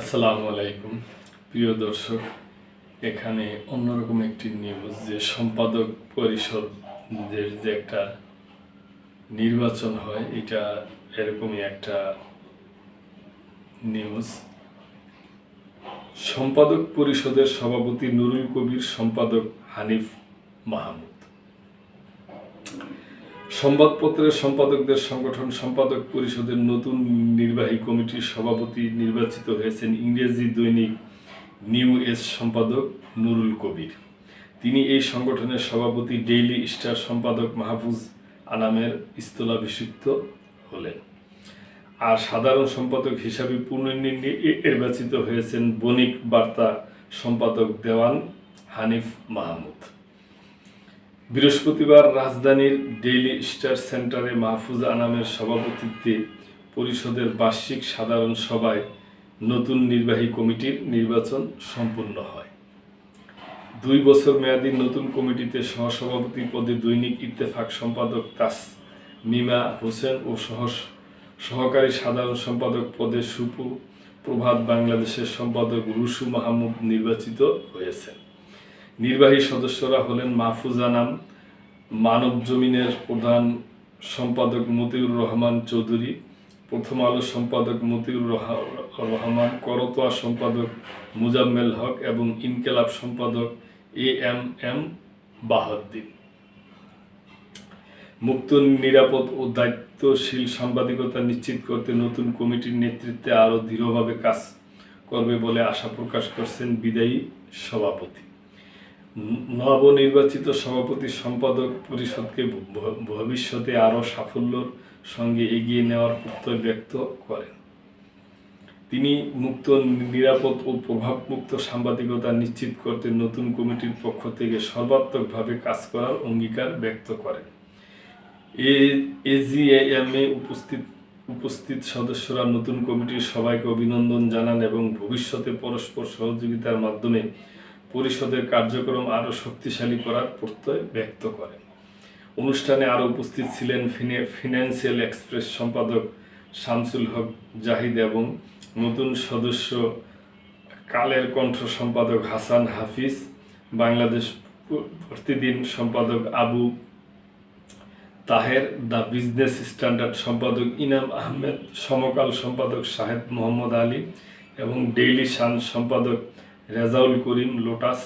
আসসালামু আলাইকুম। প্রিয় দর্শক, এখানে অন্যরকম একটি নিউজ যে সম্পাদক পরিষদের যে একটা নির্বাচন হয়, এটা এরকমই একটা নিউজ সম্পাদক পরিষদের সভাপতি নুরুল কবির, সম্পাদক হানিফ মাহমুদ। সংবাদপত্রের সম্পাদকদের সংগঠন সম্পাদক পরিষদের নতুন নির্বাহী কমিটির সভাপতি নির্বাচিত হয়েছেন ইংরেজি দৈনিক নিউ এজ সম্পাদক নুরুল কবির। তিনি এই সংগঠনের সভাপতি ডেইলি স্টার সম্পাদক মাহফুজ আনামের স্থলাভিষিক্ত হলেন। আর সাধারণ সম্পাদক হিসাবে পুনর্নির্বাচিত হয়েছেন বণিক বার্তা সম্পাদক দেওয়ান হানিফ মাহমুদ। বৃহস্পতিবার রাজধানীর ডেইলি স্টার সেন্টারে মাহফুজ আনামের সভাপতিত্বে পরিষদের বার্ষিক সাধারণ সভায় নতুন নির্বাহী কমিটির নির্বাচন সম্পন্ন হয়। দুই বছর মেয়াদী নতুন কমিটিতে সহসভাপতি পদে দৈনিক ইত্তেফাক সম্পাদক তাস মিমা হোসেন ও সহ সহকারী সাধারণ সম্পাদক পদে সুপু প্রভাত বাংলাদেশের সম্পাদক রুশু মাহমুদ নির্বাচিত হয়েছেন। নির্বাহী সদস্যরা হলেন মাহফুজ আনাম মানব জমিনের প্রধান সম্পাদক মতিউর রহমান চৌধুরী, প্রথম আলো সম্পাদক মতিউর রহমান, করতোয়া সম্পাদক মুজাম্মেল হক এবং ইনকেলাব সম্পাদক এ এম এম বাহাদ্দিন। মুক্ত, নিরাপদ ও দায়িত্বশীল সাংবাদিকতা নিশ্চিত করতে নতুন কমিটির নেতৃত্বে আরও দৃঢ়ভাবে কাজ করবে বলে আশা প্রকাশ করছেন বিদায়ী সভাপতি। নবনির্বাচিত সভাপতি সম্পাদক পরিষদকে ভবিষ্যতে আরও সাফল্যর সঙ্গে এগিয়ে নেওয়ার প্রত্যয় ব্যক্ত করেন। তিনি মুক্ত, নিরাপদ ও প্রভাবমুক্ত সাংবাদিকতা নিশ্চিত করতে নতুন কমিটির পক্ষ থেকে সর্বাত্মকভাবে কাজ করার অঙ্গীকার ব্যক্ত করেন। এ এজিএমে উপস্থিত উপস্থিত সদস্যরা নতুন কমিটির সবাইকে অভিনন্দন জানান এবং ভবিষ্যতে পরস্পর সহযোগিতার মাধ্যমে পরিষদের কার্যক্রম আরও শক্তিশালী করার প্রত্যয় ব্যক্ত করেন। অনুষ্ঠানে আরও উপস্থিত ছিলেন ফিনে- ফিনান্সিয়াল এক্সপ্রেস সম্পাদক শামসুল হক জাহিদ এবং নতুন সদস্য কালের কণ্ঠ সম্পাদক হাসান হাফিজ, বাংলাদেশ প্রতিদিন সম্পাদক Abu Taher, the business standard সম্পাদক ইনাম আহমেদ, সমকাল সম্পাদক শাহেদ মোহাম্মদ আলী এবং ডেইলি সান সম্পাদক রেজাউল করিম লোটাস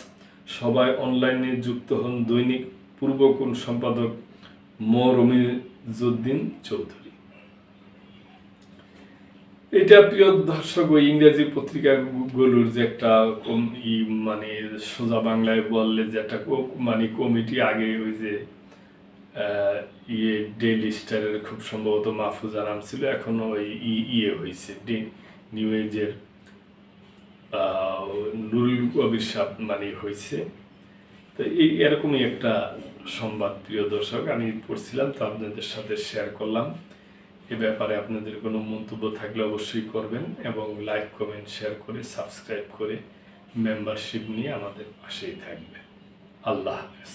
সবাই অনলাইনে যুক্ত হন দৈনিক পূর্বকুণ সম্পাদক মো রমিজুদ্দিন চৌধুরী। এটা প্রিয় দর্শক, ওই ইংরেজি পত্রিকাগুলোর যে একটা মানে সোজা বাংলায় বললে যে একটা মানে কমিটি আগে ওই যে ইয়ে ডেইলি স্টারের খুব সম্ভবত মাহফুজ আরাম ছিল, এখন ওই ইয়ে হয়েছে নিউ এজের নুরুল কবির মানে হয়েছে। তো এই এরকমই একটা সংবাদ, প্রিয় দর্শক, আমি পড়ছিলাম, তো আপনাদের সাথে শেয়ার করলাম। এ ব্যাপারে আপনাদের কোনো মন্তব্য থাকলে অবশ্যই করবেন এবং লাইক কমেন্ট শেয়ার করে সাবস্ক্রাইব করে মেম্বারশিপ নিয়ে আমাদের পাশেই থাকবে আল্লাহ হাফেজ।